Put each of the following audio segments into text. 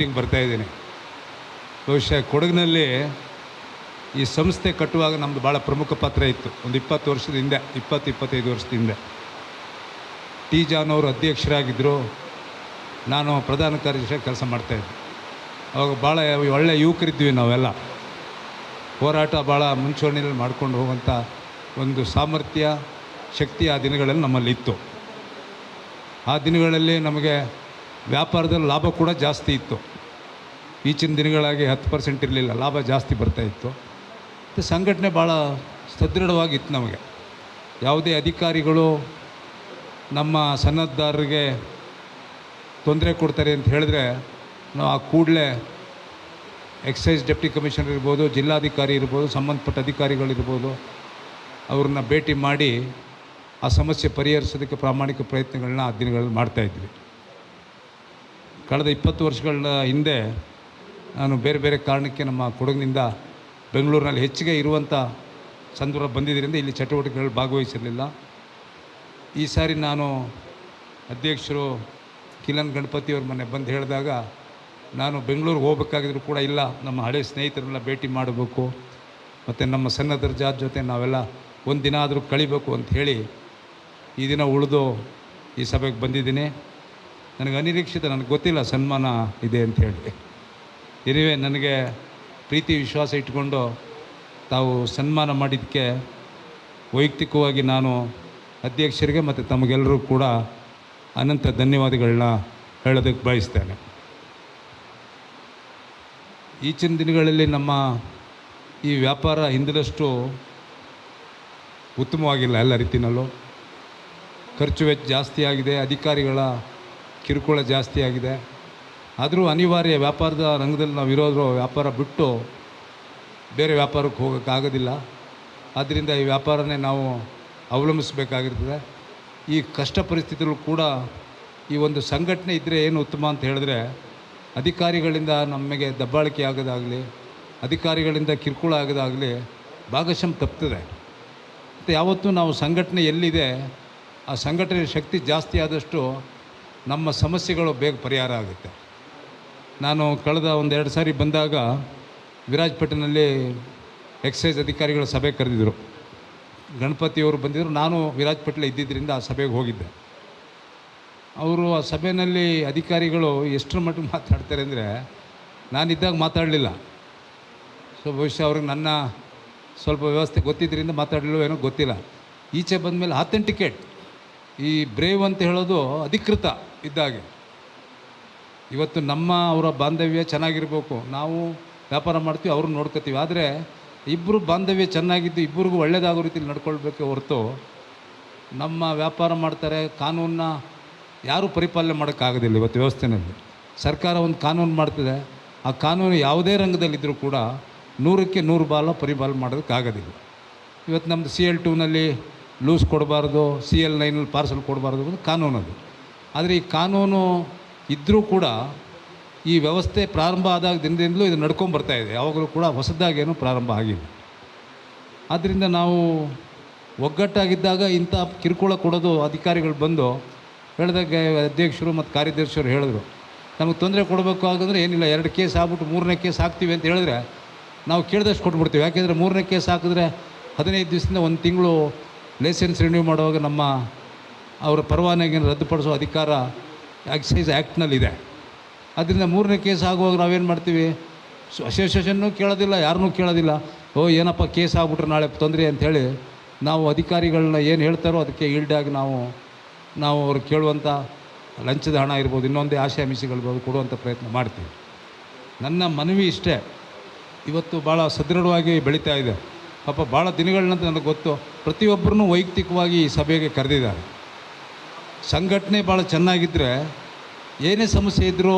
Meeting ಬರ್ತಾಯಿದ್ದೀನಿ ಬಹುಶಃ ಕೊಡಗಿನಲ್ಲಿ ಈ ಸಂಸ್ಥೆ ಕಟ್ಟುವಾಗ ನಮ್ಮದು ಭಾಳ ಪ್ರಮುಖ ಪಾತ್ರ ಇತ್ತು. ಒಂದು ಇಪ್ಪತ್ತು ವರ್ಷದ ಹಿಂದೆ, ಇಪ್ಪತ್ತು, ಇಪ್ಪತ್ತೈದು ವರ್ಷದ ಹಿಂದೆ. ಟಿ. ಜಾನ್ ಅವರು ಅಧ್ಯಕ್ಷರಾಗಿದ್ದರು ನಾನು ಪ್ರಧಾನ ಕಾರ್ಯದರ್ಶಿಯಾಗಿ ಕೆಲಸ ಮಾಡ್ತಾಯಿದ್ದೆ ಅವಾಗ ಭಾಳ ಒಳ್ಳೆಯ ಯುವಕರಿದ್ವಿ ನಾವೆಲ್ಲ. ಹೋರಾಟ ಭಾಳ ಮುಂಚೂಣಿಯಲ್ಲಿ ಮಾಡ್ಕೊಂಡು ಹೋಗುವಂಥ ಒಂದು ಸಾಮರ್ಥ್ಯ, ಶಕ್ತಿ ಆ ದಿನಗಳಲ್ಲಿ ನಮ್ಮಲ್ಲಿ ಇತ್ತು. ಆ ದಿನಗಳಲ್ಲಿ ನಮಗೆ ವ್ಯಾಪಾರದಲ್ಲಿ ಲಾಭ ಕೂಡ ಜಾಸ್ತಿ ಇತ್ತು. ಈಚಿನ ದಿನಗಳಾಗಿ ಹತ್ತು ಪರ್ಸೆಂಟ್ ಇರಲಿಲ್ಲ, ಲಾಭ ಜಾಸ್ತಿ ಬರ್ತಾಯಿತ್ತು ಮತ್ತು ಸಂಘಟನೆ ಭಾಳ ಸದೃಢವಾಗಿತ್ತು ನಮಗೆ. ಯಾವುದೇ ಅಧಿಕಾರಿಗಳು ನಮ್ಮ ಸನ್ನದ್ಧರಿಗೆ ತೊಂದರೆ ಕೊಡ್ತಾರೆ ಅಂತ ಹೇಳಿದ್ರೆ, ನಾವು ಆ ಕೂಡಲೇ ಎಕ್ಸೈಸ್ ಡೆಪ್ಟಿ ಕಮಿಷನರ್ ಇರ್ಬೋದು, ಜಿಲ್ಲಾಧಿಕಾರಿ ಇರ್ಬೋದು, ಸಂಬಂಧಪಟ್ಟ ಅಧಿಕಾರಿಗಳಿರ್ಬೋದು ಅವ್ರನ್ನ ಭೇಟಿ ಮಾಡಿ ಆ ಸಮಸ್ಯೆ ಪರಿಹರಿಸೋದಕ್ಕೆ ಪ್ರಾಮಾಣಿಕ ಪ್ರಯತ್ನಗಳನ್ನ ಆ ದಿನಗಳಲ್ಲಿ ಮಾಡ್ತಾಯಿದ್ವಿ ಕಳೆದ ಇಪ್ಪತ್ತು ವರ್ಷಗಳ ಹಿಂದೆ ನಾನು ಬೇರೆ ಬೇರೆ ಕಾರಣಕ್ಕೆ ನಮ್ಮ ಕೊಡಗಿನಿಂದ ಬೆಂಗಳೂರಿನಲ್ಲಿ ಹೆಚ್ಚಿಗೆ ಇರುವಂಥ ಸಂದರ್ಭ ಬಂದಿದ್ದರಿಂದ ಇಲ್ಲಿ ಚಟುವಟಿಕೆಗಳು ಭಾಗವಹಿಸಿರಲಿಲ್ಲ. ಈ ಸಾರಿ ನಾನು ಅಧ್ಯಕ್ಷರು ಕಿಲನ್ ಗಣಪತಿಯವ್ರ ಮನೆ ಬಂದು ಹೇಳಿದಾಗ ನಾನು ಬೆಂಗಳೂರಿಗೆ ಹೋಗಬೇಕಾಗಿದ್ರು ಕೂಡ ಇಲ್ಲ, ನಮ್ಮ ಹಳೆ ಸ್ನೇಹಿತರನ್ನೆಲ್ಲ ಭೇಟಿ ಮಾಡಬೇಕು, ಮತ್ತು ನಮ್ಮ ಸಣ್ಣದರ್ ಜಾತ್ ಜೊತೆ ನಾವೆಲ್ಲ ಒಂದು ದಿನ ಆದರೂ ಕಳಿಬೇಕು ಅಂತ ಹೇಳಿ ಈ ದಿನ ಉಳಿದು ಈ ಸಭೆಗೆ ಬಂದಿದ್ದೀನಿ. ನನಗೆ ಅನಿರೀಕ್ಷಿತ, ನನಗೆ ಗೊತ್ತಿಲ್ಲ ಸನ್ಮಾನ ಇದೆ ಅಂತ ಹೇಳಿ. ಎನಿವೆ ನನಗೆ ಪ್ರೀತಿ ವಿಶ್ವಾಸ ಇಟ್ಕೊಂಡು ತಾವು ಸನ್ಮಾನ ಮಾಡಿದ್ದಕ್ಕೆ ವೈಯಕ್ತಿಕವಾಗಿ ನಾನು ಅಧ್ಯಕ್ಷರಿಗೆ ಮತ್ತು ತಮಗೆಲ್ಲರೂ ಕೂಡ ಅನಂತ ಧನ್ಯವಾದಗಳನ್ನ ಹೇಳೋದಕ್ಕೆ ಬಯಸ್ತೇನೆ. ಈಚಿನ ದಿನಗಳಲ್ಲಿ ನಮ್ಮ ಈ ವ್ಯಾಪಾರ ಹಿಂದಿನಷ್ಟು ಉತ್ತಮವಾಗಿಲ್ಲ ಎಲ್ಲ ರೀತಿಯಲ್ಲೂ ಖರ್ಚು ವೆಚ್ಚ ಜಾಸ್ತಿ ಆಗಿದೆ, ಅಧಿಕಾರಿಗಳ ಕಿರುಕುಳ ಜಾಸ್ತಿ ಆಗಿದೆ. ಆದರೂ ಅನಿವಾರ್ಯ ವ್ಯಾಪಾರದ ರಂಗದಲ್ಲಿ ನಾವು ಇರೋದ್ರೂ ವ್ಯಾಪಾರ ಬಿಟ್ಟು ಬೇರೆ ವ್ಯಾಪಾರಕ್ಕೆ ಹೋಗೋಕ್ಕಾಗೋದಿಲ್ಲ. ಆದ್ದರಿಂದ ಈ ವ್ಯಾಪಾರನೇ ನಾವು ಅವಲಂಬಿಸಬೇಕಾಗಿರ್ತದೆ. ಈ ಕಷ್ಟ ಪರಿಸ್ಥಿತಿಗಳು ಕೂಡ ಈ ಒಂದು ಸಂಘಟನೆ ಇದ್ದರೆ ಏನು ಉತ್ತಮ ಅಂತ ಹೇಳಿದ್ರೆ, ಅಧಿಕಾರಿಗಳಿಂದ ನಮಗೆ ದಬ್ಬಾಳಿಕೆ ಆಗೋದಾಗಲಿ, ಅಧಿಕಾರಿಗಳಿಂದ ಕಿರುಕುಳ ಆಗೋದಾಗಲಿ ಭಾಗಶಃ ತಪ್ತದೆ. ಮತ್ತು ಯಾವತ್ತೂ ನಾವು ಸಂಘಟನೆ ಎಲ್ಲಿದೆ, ಆ ಸಂಘಟನೆ ಶಕ್ತಿ ಜಾಸ್ತಿ ಆದಷ್ಟು ನಮ್ಮ ಸಮಸ್ಯೆಗಳು ಬೇಗ ಪರಿಹಾರ ಆಗುತ್ತೆ. ನಾನು ಕಳೆದ ಒಂದೆರಡು ಸಾರಿ ಬಂದಾಗ ವಿರಾಜಪೇಟೆನಲ್ಲಿ ಎಕ್ಸೈಸ್ ಅಧಿಕಾರಿಗಳ ಸಭೆ ಕರೆದಿದ್ದರು ಗಣಪತಿಯವರು ಬಂದಿದ್ದರು ನಾನು ವಿರಾಜಪೇಟೆಲೆ ಇದ್ದಿದ್ದರಿಂದ ಆ ಸಭೆಗೆ ಹೋಗಿದ್ದೆ. ಅವರು ಆ ಸಭೆಯಲ್ಲಿ ಅಧಿಕಾರಿಗಳು ಎಷ್ಟರ ಮಟ್ಟಿಗೆ ಮಾತಾಡ್ತಾರೆ ಅಂದರೆ ನಾನಿದ್ದಾಗ ಮಾತಾಡಲಿಲ್ಲ. ಸೊ ಬಹುಶಃ ಅವ್ರಿಗೆ ನನ್ನ ಸ್ವಲ್ಪ ವ್ಯವಸ್ಥೆ ಗೊತ್ತಿದ್ದರಿಂದ ಮಾತಾಡಲಿಲ್ಲ ಏನೋ ಗೊತ್ತಿಲ್ಲ. ಈಚೆ ಬಂದಮೇಲೆ ಅಥೆಂಟಿಕೇಟ್ ಈ ಬ್ರೇವ್ ಅಂತ ಹೇಳೋದು ಅಧಿಕೃತ ಇದ್ದಾಗೆ. ಇವತ್ತು ನಮ್ಮ ಅವರ ಬಾಂಧವ್ಯ ಚೆನ್ನಾಗಿರ್ಬೇಕು. ನಾವು ವ್ಯಾಪಾರ ಮಾಡ್ತೀವಿ, ಅವ್ರನ್ನ ನೋಡ್ಕೋತೀವಿ. ಆದರೆ ಇಬ್ಬರು ಬಾಂಧವ್ಯ ಚೆನ್ನಾಗಿದ್ದು ಇಬ್ಬರಿಗೂ ಒಳ್ಳೇದಾಗೋ ರೀತಿಯಲ್ಲಿ ನಡ್ಕೊಳ್ಬೇಕೆ ಹೊರತು ನಮ್ಮ ವ್ಯಾಪಾರ ಮಾಡ್ತಾರೆ, ಕಾನೂನನ್ನ ಯಾರೂ ಪರಿಪಾಲನೆ ಮಾಡೋಕ್ಕಾಗೋದಿಲ್ಲ ಇವತ್ತು ವ್ಯವಸ್ಥೆನಲ್ಲಿ. ಸರ್ಕಾರ ಒಂದು ಕಾನೂನು ಮಾಡ್ತಿದೆ. ಆ ಕಾನೂನು ಯಾವುದೇ ರಂಗದಲ್ಲಿದ್ದರೂ ಕೂಡ ನೂರಕ್ಕೆ ನೂರು ಬಾಲ ಪರಿಪಾಲನೆ ಮಾಡೋದಕ್ಕಾಗೋದಿಲ್ಲ. ಇವತ್ತು ನಮ್ಮದು ಸಿ ಎಲ್ ಟೂನಲ್ಲಿ ಲೂಸ್ ಕೊಡಬಾರ್ದು, ಸಿ ಎಲ್ ನೈನಲ್ಲಿ ಪಾರ್ಸಲ್ ಕೊಡಬಾರ್ದು ಅನ್ನೋದು ಕಾನೂನು ಅದು ಆದರೆ ಈ ಕಾನೂನು ಇದ್ದರೂ ಕೂಡ ಈ ವ್ಯವಸ್ಥೆ ಪ್ರಾರಂಭ ಆದಾಗ ದಿನದಿಂದಲೂ ಇದು ನಡ್ಕೊಂಡು ಇದೆ. ಯಾವಾಗಲೂ ಕೂಡ ಹೊಸದಾಗೇನು ಪ್ರಾರಂಭ ಆಗಿಲ್ಲ. ಆದ್ದರಿಂದ ನಾವು ಒಗ್ಗಟ್ಟಾಗಿದ್ದಾಗ ಇಂಥ ಕಿರುಕುಳ ಕೊಡೋದು ಅಧಿಕಾರಿಗಳು ಬಂದು ಹೇಳಿದಾಗ ಅಧ್ಯಕ್ಷರು ಮತ್ತು ಕಾರ್ಯದರ್ಶಿಯವರು ಹೇಳಿದ್ರು. ನಮಗೆ ತೊಂದರೆ ಕೊಡಬೇಕು ಆಗಂದ್ರೆ ಏನಿಲ್ಲ, ಎರಡು ಕೇಸ್ ಆಗ್ಬಿಟ್ಟು ಮೂರನೇ ಕೇಸ್ ಹಾಕ್ತೀವಿ ಅಂತ ಹೇಳಿದ್ರೆ ನಾವು ಕೇಳಿದಷ್ಟು ಕೊಟ್ಬಿಡ್ತೀವಿ. ಯಾಕೆಂದರೆ ಮೂರನೇ ಕೇಸ್ ಹಾಕಿದ್ರೆ ಹದಿನೈದು ದಿವಸದಿಂದ ಒಂದು ತಿಂಗಳು ಲೈಸೆನ್ಸ್ ರಿನ್ಯೂ ಮಾಡುವಾಗ ನಮ್ಮ ಅವರ ಪರವಾನಗಿನ ರದ್ದುಪಡಿಸೋ ಅಧಿಕಾರ ಎಕ್ಸೈಸ್ ಆ್ಯಕ್ಟ್ನಲ್ಲಿದೆ ಅದರಿಂದ ಮೂರನೇ ಕೇಸ್ ಆಗುವಾಗ ನಾವೇನು ಮಾಡ್ತೀವಿ? ಸೊ ಅಸೋಸಿಯೇಷನ್ನು ಕೇಳೋದಿಲ್ಲ, ಯಾರನ್ನೂ ಕೇಳೋದಿಲ್ಲ. ಓ, ಏನಪ್ಪ ಕೇಸ್ ಆಗ್ಬಿಟ್ರೆ ನಾಳೆ ತೊಂದರೆ ಅಂಥೇಳಿ ನಾವು ಅಧಿಕಾರಿಗಳನ್ನ ಏನು ಹೇಳ್ತಾರೋ ಅದಕ್ಕೆ ಈಲ್ಡಾಗಿ ನಾವು ನಾವು ಅವ್ರು ಕೇಳುವಂಥ ಲಂಚದ ಹಣ ಇರ್ಬೋದು, ಇನ್ನೊಂದೇ ಆಶಯ ಆಮಿಷಗಳಿರ್ಬೋದು ಕೊಡುವಂಥ ಪ್ರಯತ್ನ ಮಾಡ್ತೀವಿ. ನನ್ನ ಮನವಿ ಇಷ್ಟೇ. ಇವತ್ತು ಭಾಳ ಸದೃಢವಾಗಿ ಬೆಳೀತಾ ಇದೆ. ಪಾಪ ಭಾಳ ದಿನಗಳ ನಂತರ ನನಗೆ ಗೊತ್ತು. ಪ್ರತಿಯೊಬ್ಬರನ್ನು ವೈಯಕ್ತಿಕವಾಗಿ ಈ ಸಭೆಗೆ ಕರೆದಿದ್ದಾರೆ. ಸಂಘಟನೆ ಭಾಳ ಚೆನ್ನಾಗಿದ್ದರೆ ಏನೇ ಸಮಸ್ಯೆ ಇದ್ದರೂ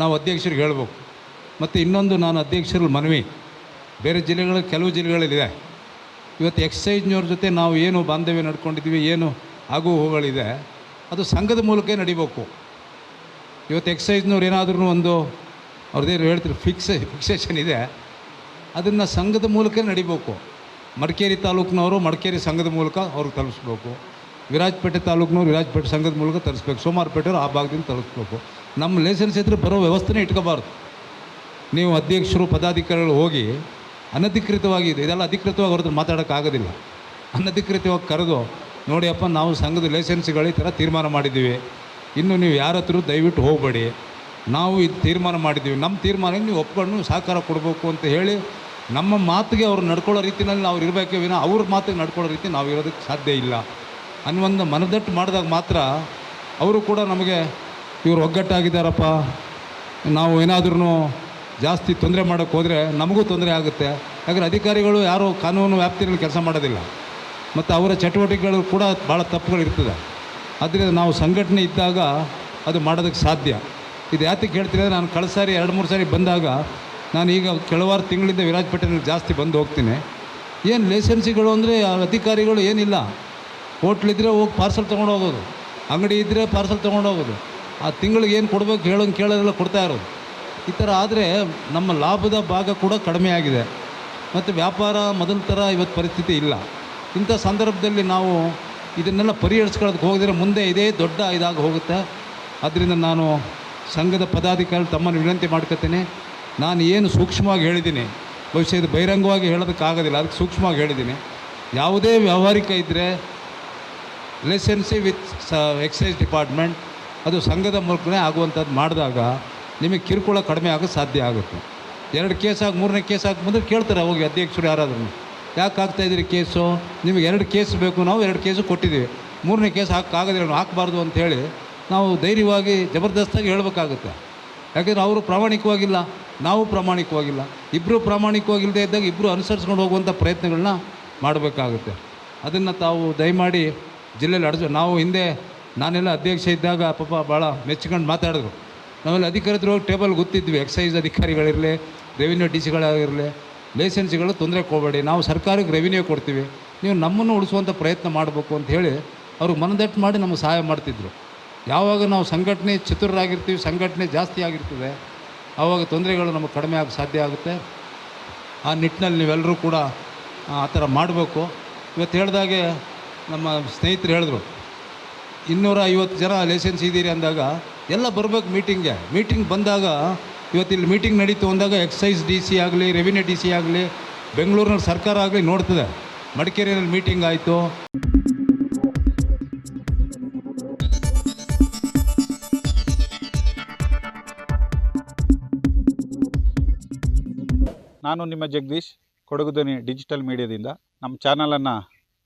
ನಾವು ಅಧ್ಯಕ್ಷರಿಗೆ ಹೇಳ್ಬೇಕು. ಮತ್ತು ಇನ್ನೊಂದು ನಾನು ಅಧ್ಯಕ್ಷರ ಮನವಿ, ಬೇರೆ ಜಿಲ್ಲೆಗಳ ಕೆಲವು ಜಿಲ್ಲೆಗಳಲ್ಲಿದೆ ಇವತ್ತು ಎಕ್ಸೈಜ್ನವ್ರ ಜೊತೆ ನಾವು ಏನು ಬಾಂಧವ್ಯ ನಡ್ಕೊಂಡಿದ್ದೀವಿ, ಏನು ಆಗು ಹೋಗಳಿದೆ, ಅದು ಸಂಘದ ಮೂಲಕ ನಡಿಬೇಕು. ಇವತ್ತು ಎಕ್ಸೈಜ್ನವ್ರು ಏನಾದ್ರೂ ಒಂದು ಅವ್ರದ್ದೇನು ಹೇಳ್ತಾರೆ ಫಿಕ್ಸ್, ಫಿಕ್ಸೇಷನ್ ಇದೆ, ಅದನ್ನು ಸಂಘದ ಮೂಲಕ ನಡಿಬೇಕು. ಮಡಿಕೇರಿ ತಾಲೂಕಿನವರು ಮಡಿಕೇರಿ ಸಂಘದ ಮೂಲಕ ಅವ್ರಿಗೆ ತಲುಪಿಸ್ಬೇಕು. ವಿರಾಜಪೇಟೆ ತಾಲೂಕಿನವ್ರು ವಿರಾಜಪೇಟೆ ಸಂಘದ ಮೂಲಕ ತರಿಸ್ಬೇಕು. ಸೋಮಾರಪೇಟೆಯವರು ಆ ಭಾಗದಿಂದ ತರಿಸ್ಬೇಕು. ನಮ್ಮ ಲೈಸೆನ್ಸ್ ಇದ್ದರೆ ಬರೋ ವ್ಯವಸ್ಥೆನೇ ಇಟ್ಕೋಬಾರ್ದು. ನೀವು ಅಧ್ಯಕ್ಷರು, ಪದಾಧಿಕಾರಿಗಳು ಹೋಗಿ ಅನಧಿಕೃತವಾಗಿ ಇದೆ. ಇದೆಲ್ಲ ಅಧಿಕೃತವಾಗಿ ಹೊರತು ಮಾತಾಡೋಕ್ಕಾಗೋದಿಲ್ಲ ಅನಧಿಕೃತವಾಗಿ ಕರೆದು ನೋಡಿಯಪ್ಪ ನಾವು ಸಂಘದ ಲೈಸೆನ್ಸ್ಗಳು ಈ ಥರ ತೀರ್ಮಾನ ಮಾಡಿದ್ದೀವಿ. ಇನ್ನು ನೀವು ಯಾರ ಹತ್ರ ದಯವಿಟ್ಟು ಹೋಗಬೇಡಿ. ನಾವು ಇದು ತೀರ್ಮಾನ ಮಾಡಿದ್ದೀವಿ. ನಮ್ಮ ತೀರ್ಮಾನ ನೀವು ಒಪ್ಕೊಂಡು ಸಹಕಾರ ಕೊಡಬೇಕು ಅಂತ ಹೇಳಿ ನಮ್ಮ ಮಾತಿಗೆ ಅವ್ರು ನಡ್ಕೊಳ್ಳೋ ರೀತಿಯಲ್ಲಿ ನಾವು ಇರಬೇಕೇ ವಿನ ಅವ್ರ ಮಾತಿಗೆ ನಡ್ಕೊಳ್ಳೋ ರೀತಿ ನಾವು ಇರೋದಕ್ಕೆ ಸಾಧ್ಯ ಇಲ್ಲ. ಅನ್ನುವಂಥ ಮನದಟ್ಟು ಮಾಡಿದಾಗ ಮಾತ್ರ ಅವರು ಕೂಡ ನಮಗೆ ಇವರು ಒಗ್ಗಟ್ಟಾಗಿದ್ದಾರಪ್ಪ. ನಾವು ಏನಾದ್ರೂ ಜಾಸ್ತಿ ತೊಂದರೆ ಮಾಡೋಕ್ಕೆ ಹೋದರೆ ನಮಗೂ ತೊಂದರೆ ಆಗುತ್ತೆ. ಯಾಕಂದರೆ ಅಧಿಕಾರಿಗಳು ಯಾರೂ ಕಾನೂನು ವ್ಯಾಪ್ತಿಯಲ್ಲಿ ಕೆಲಸ ಮಾಡೋದಿಲ್ಲ. ಮತ್ತು ಅವರ ಚಟುವಟಿಕೆಗಳು ಕೂಡ ಭಾಳ ತಪ್ಪುಗಳಿರ್ತದೆ ಆದ್ದರಿಂದ ನಾವು ಸಂಘಟನೆ ಇದ್ದಾಗ ಅದು ಮಾಡೋದಕ್ಕೆ ಸಾಧ್ಯ. ಇದು ಯಾತಕ್ಕೆ ಹೇಳ್ತೀನಿ ಅಂದರೆ ನಾನು ಕಳೆದ ಸಾರಿ, ಎರಡು, ಮೂರು ಸಾರಿ ಬಂದಾಗ ನಾನು ಈಗ ಕೆಲವಾರು ತಿಂಗಳಿಂದ ವಿರಾಜಪೇಟೆನಲ್ಲಿ ಜಾಸ್ತಿ ಬಂದು ಹೋಗ್ತೀನಿ. ಏನು ಲೈಸೆನ್ಸಿಗಳು ಅಂದರೆ ಅಧಿಕಾರಿಗಳು ಏನಿಲ್ಲ. ಹೋಟ್ಲಿದ್ರೆ ಹೋಗಿ ಪಾರ್ಸಲ್ ತೊಗೊಂಡು ಹೋಗೋದು. ಅಂಗಡಿ ಇದ್ದರೆ ಪಾರ್ಸಲ್ ತೊಗೊಂಡು ಹೋಗೋದು. ಆ ತಿಂಗಳಿಗೆ ಏನು ಕೊಡಬೇಕು ಹೇಳೋಂಗೆ ಕೇಳೋದೆಲ್ಲ ಕೊಡ್ತಾ ಇರೋದು. ಈ ಥರ ಆದರೆ ನಮ್ಮ ಲಾಭದ ಭಾಗ ಕೂಡ ಕಡಿಮೆ ಆಗಿದೆ. ಮತ್ತು ವ್ಯಾಪಾರ ಮೊದಲ ಥರ ಇವತ್ತು ಪರಿಸ್ಥಿತಿ ಇಲ್ಲ. ಇಂಥ ಸಂದರ್ಭದಲ್ಲಿ ನಾವು ಇದನ್ನೆಲ್ಲ ಪರಿಹರಿಸ್ಕೊಳ್ಳೋದಕ್ಕೆ ಹೋಗಿದ್ರೆ ಮುಂದೆ ಇದೇ ದೊಡ್ಡ ಇದಾಗಿ ಹೋಗುತ್ತೆ. ಅದರಿಂದ ನಾನು ಸಂಘದ ಪದಾಧಿಕಾರಿ ತಮ್ಮನ್ನು ವಿನಂತಿ ಮಾಡ್ಕೊತೀನಿ. ನಾನು ಏನು ಸೂಕ್ಷ್ಮವಾಗಿ ಹೇಳಿದ್ದೀನಿ ಭವಿಷ್ಯದ ಇದು ಬಹಿರಂಗವಾಗಿ ಹೇಳೋದಕ್ಕಾಗೋದಿಲ್ಲ. ಅದಕ್ಕೆ ಸೂಕ್ಷ್ಮವಾಗಿ ಹೇಳಿದ್ದೀನಿ. ಯಾವುದೇ ವ್ಯಾವಹಾರಿಕ ಇದ್ದರೆ licensee with the excise department, ಅದು ಸಂಘದ ಮೂಲಕನೇ ಆಗುವಂಥದ್ದು ಮಾಡಿದಾಗ ನಿಮಗೆ ಕಿರುಕುಳ ಕಡಿಮೆ ಆಗೋದು ಸಾಧ್ಯ ಆಗುತ್ತೆ. ಎರಡು ಕೇಸಾಗಿ ಮೂರನೇ ಕೇಸ್ ಆಗಿ ಮುಂದೆ ಕೇಳ್ತಾರೆ ಹೋಗಿ ಅಧ್ಯಕ್ಷರು ಯಾರಾದ್ರೂ. ಯಾಕೆ ಹಾಕ್ತಾಯಿದ್ದೀರಿ ಕೇಸು? ನಿಮಗೆ ಎರಡು ಕೇಸ್ ಬೇಕು, ನಾವು ಎರಡು ಕೇಸು ಕೊಟ್ಟಿದ್ದೀವಿ. ಮೂರನೇ ಕೇಸ್ ಹಾಕಾಗದಿಲ್ಲ ನಾವು ಹಾಕಬಾರ್ದು ಅಂಥೇಳಿ ನಾವು ಧೈರ್ಯವಾಗಿ, ಜಬರ್ದಸ್ತಾಗಿ ಹೇಳಬೇಕಾಗುತ್ತೆ. ಯಾಕೆಂದರೆ ಅವರು ಪ್ರಾಮಾಣಿಕವಾಗಿಲ್ಲ, ನಾವು ಪ್ರಾಮಾಣಿಕವಾಗಿಲ್ಲ. ಇಬ್ಬರು ಪ್ರಾಮಾಣಿಕವಾಗಿಲ್ಲದೆ ಇದ್ದಾಗ ಇಬ್ಬರು ಅನುಸರಿಸ್ಕೊಂಡು ಹೋಗುವಂಥ ಪ್ರಯತ್ನಗಳನ್ನ ಮಾಡಬೇಕಾಗುತ್ತೆ. ಅದನ್ನು ತಾವು ದಯಮಾಡಿ ಜಿಲ್ಲೆಯಲ್ಲಿ ಅಡಚ ನಾವು ಹಿಂದೆ ನಾನೆಲ್ಲ ಅಧ್ಯಕ್ಷ ಇದ್ದಾಗ ಪಾಪ ಭಾಳ ಮೆಚ್ಕೊಂಡು ಮಾತಾಡಿದ್ರು. ನಾವೆಲ್ಲ ಅಧಿಕಾರಿದ್ರು ಟೇಬಲ್ ಗೊತ್ತಿದ್ವಿ, ಎಕ್ಸೈಸ್ ಅಧಿಕಾರಿಗಳಿರಲಿ, ರೆವಿನ್ಯೂ ಡಿ ಸಿಗಳಾಗಿರಲಿ ಲೈಸೆನ್ಸ್ಗಳು ತೊಂದರೆ ಕೊಡಬೇಡಿ, ನಾವು ಸರ್ಕಾರಕ್ಕೆ ರೆವಿನ್ಯೂ ಕೊಡ್ತೀವಿ, ನೀವು ನಮ್ಮನ್ನು ಉಳಿಸುವಂಥ ಪ್ರಯತ್ನ ಮಾಡಬೇಕು ಅಂತ ಹೇಳಿ ಅವ್ರಿಗೆ ಮನದಟ್ಟು ಮಾಡಿ ನಮಗೆ ಸಹಾಯ ಮಾಡ್ತಿದ್ರು. ಯಾವಾಗ ನಾವು ಸಂಘಟನೆ ಚತುರರಾಗಿರ್ತೀವಿ, ಸಂಘಟನೆ ಜಾಸ್ತಿ ಆಗಿರ್ತದೆ ಆವಾಗ ತೊಂದರೆಗಳು ನಮಗೆ ಕಡಿಮೆ ಆಗ ಸಾಧ್ಯ ಆಗುತ್ತೆ. ಆ ನಿಟ್ಟಿನಲ್ಲಿ ನೀವೆಲ್ಲರೂ ಕೂಡ, ಆ ಥರ ಮಾಡಬೇಕು. ಇವತ್ತು ಹೇಳ್ದಾಗೆ ನಮ್ಮ ಸ್ನೇಹಿತರು ಹೇಳಿದ್ರು ಇನ್ನೂರ ಐವತ್ತು ಜನ ಲೈಸೆನ್ಸ್ ಇದ್ದೀರಿ ಅಂದಾಗ ಎಲ್ಲ ಬರಬೇಕು ಮೀಟಿಂಗ್ಗೆ ಮೀಟಿಂಗ್ ಬಂದಾಗ ಇವತ್ತಿಲ್ಲಿ ಮೀಟಿಂಗ್ ನಡೀತು ಅಂದಾಗ ಎಕ್ಸೈಸ್ ಡಿ ಸಿ ಆಗಲಿ ರೆವಿನ್ಯೂ ಡಿ ಸಿ ಆಗಲಿ ಬೆಂಗಳೂರಿನ ಸರ್ಕಾರ ಆಗಲಿ ನೋಡ್ತದೆ. ಮಡಿಕೇರಿಯಲ್ಲಿ ಮೀಟಿಂಗ್ ಆಯಿತು. ನಾನು ನಿಮ್ಮ ಜಗದೀಶ್ ಕೊಡಗುದನಿ ಡಿಜಿಟಲ್ ಮೀಡಿಯಾದಿಂದ ನಮ್ಮ ಚಾನಲನ್ನು